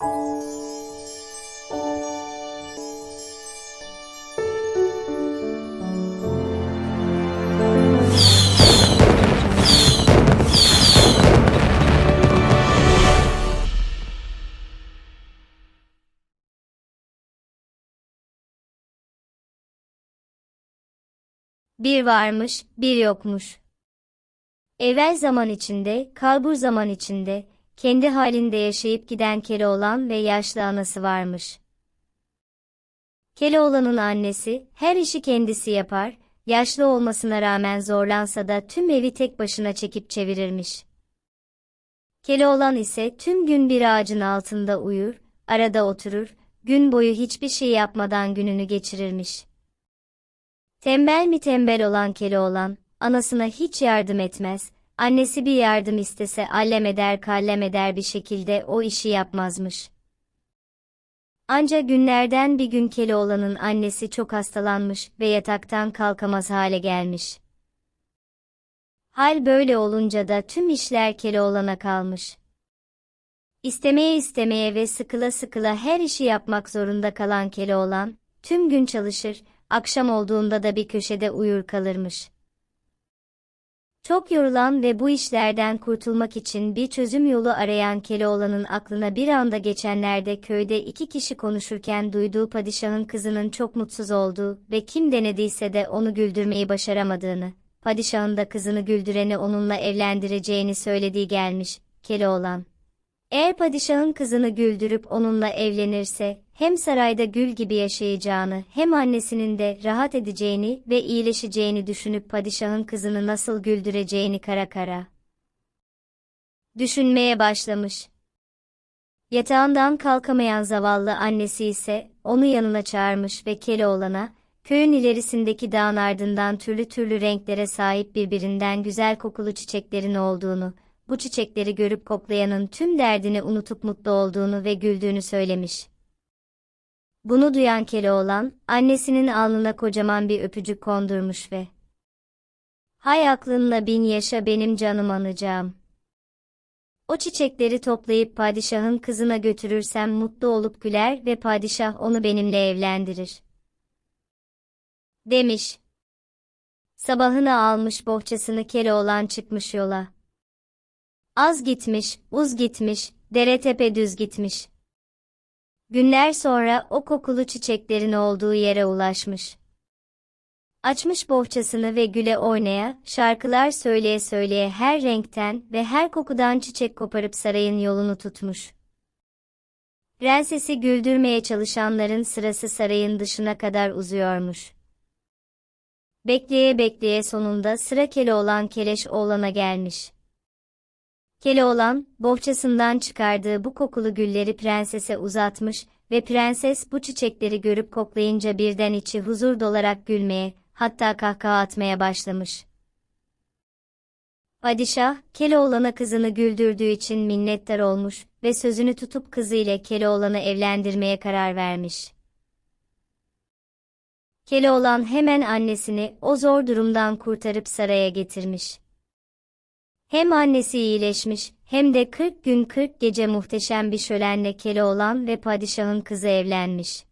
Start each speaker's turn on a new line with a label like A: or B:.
A: Bir varmış, bir yokmuş. Evvel zaman içinde, kalbur zaman içinde, kendi halinde yaşayıp giden Keloğlan ve yaşlı anası varmış. Keloğlan'ın annesi, her işi kendisi yapar, yaşlı olmasına rağmen zorlansa da tüm evi tek başına çekip çevirirmiş. Keloğlan ise tüm gün bir ağacın altında uyur, arada oturur, gün boyu hiçbir şey yapmadan gününü geçirirmiş. Tembel mi tembel olan Keloğlan, anasına hiç yardım etmez, annesi bir yardım istese allem eder kallem eder bir şekilde o işi yapmazmış. Anca günlerden bir gün Keloğlan'ın annesi çok hastalanmış ve yataktan kalkamaz hale gelmiş. Hal böyle olunca da tüm işler Keloğlan'a kalmış. İstemeye istemeye ve sıkıla sıkıla her işi yapmak zorunda kalan Keloğlan, tüm gün çalışır, akşam olduğunda da bir köşede uyur kalırmış. Çok yorulan ve bu işlerden kurtulmak için bir çözüm yolu arayan Keloğlan'ın aklına bir anda geçenlerde köyde iki kişi konuşurken duyduğu padişahın kızının çok mutsuz olduğu ve kim denediyse de onu güldürmeyi başaramadığını, padişahın da kızını güldüreni onunla evlendireceğini söylediği gelmiş, Keloğlan. Eğer padişahın kızını güldürüp onunla evlenirse, hem sarayda gül gibi yaşayacağını, hem annesinin de rahat edeceğini ve iyileşeceğini düşünüp padişahın kızını nasıl güldüreceğini kara kara. Düşünmeye başlamış. Yatağından kalkamayan zavallı annesi ise, onu yanına çağırmış ve Keloğlan'a, köyün ilerisindeki dağın ardından türlü türlü renklere sahip birbirinden güzel kokulu çiçeklerin olduğunu, bu çiçekleri görüp koklayanın tüm derdini unutup mutlu olduğunu ve güldüğünü söylemiş. Bunu duyan Keloğlan, annesinin alnına kocaman bir öpücük kondurmuş ve Hay aklınla bin yaşa benim canım anacağım. O çiçekleri toplayıp padişahın kızına götürürsem mutlu olup güler ve padişah onu benimle evlendirir. Demiş. Sabahına almış bohçasını Keloğlan çıkmış yola. Az gitmiş, uz gitmiş, dere tepe düz gitmiş. Günler sonra o kokulu çiçeklerin olduğu yere ulaşmış. Açmış bohçasını ve güle oynaya, şarkılar söyleye söyleye her renkten ve her kokudan çiçek koparıp sarayın yolunu tutmuş. Prensesi güldürmeye çalışanların sırası sarayın dışına kadar uzuyormuş. Bekleye bekleye sonunda sıra Keloğlan Keleş oğlana gelmiş. Keloğlan, bohçasından çıkardığı bu kokulu gülleri prensese uzatmış ve prenses bu çiçekleri görüp koklayınca birden içi huzur dolarak gülmeye, hatta kahkaha atmaya başlamış. Padişah, Keloğlan'a kızını güldürdüğü için minnettar olmuş ve sözünü tutup kızı ile Keloğlan'ı evlendirmeye karar vermiş. Keloğlan hemen annesini o zor durumdan kurtarıp saraya getirmiş. Hem annesi iyileşmiş, hem de 40 gün 40 gece muhteşem bir şölenle Keloğlan ve padişahın kızı evlenmiş.